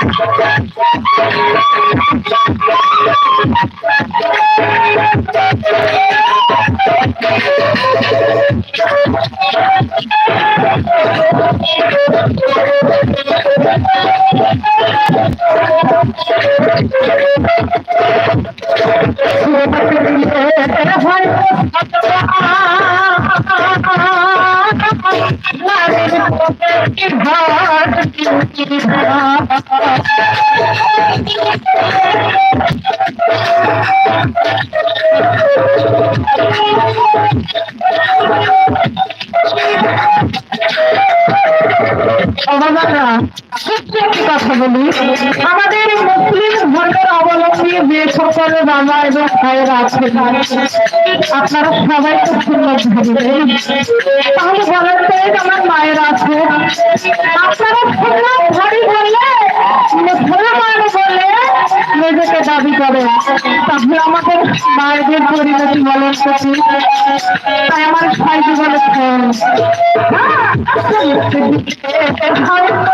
সব Thank you. কথা বলি, আমাদের মুসলিম ধর্মের অবলম্বী যে সকল বাবা এবং ভাইয়েরা আছে আপনারা সবাই খুব সুন্দর ভাববেন তাহলে বলার পরে আমার মায়ের আছে, আপনারা সুন্দর ভারী বললে, মুসলমান বলে নিজেকে দাবি করে। তাহলে আমাদের মায়েদের পরিণতি বলেন প্রতি তাই আমার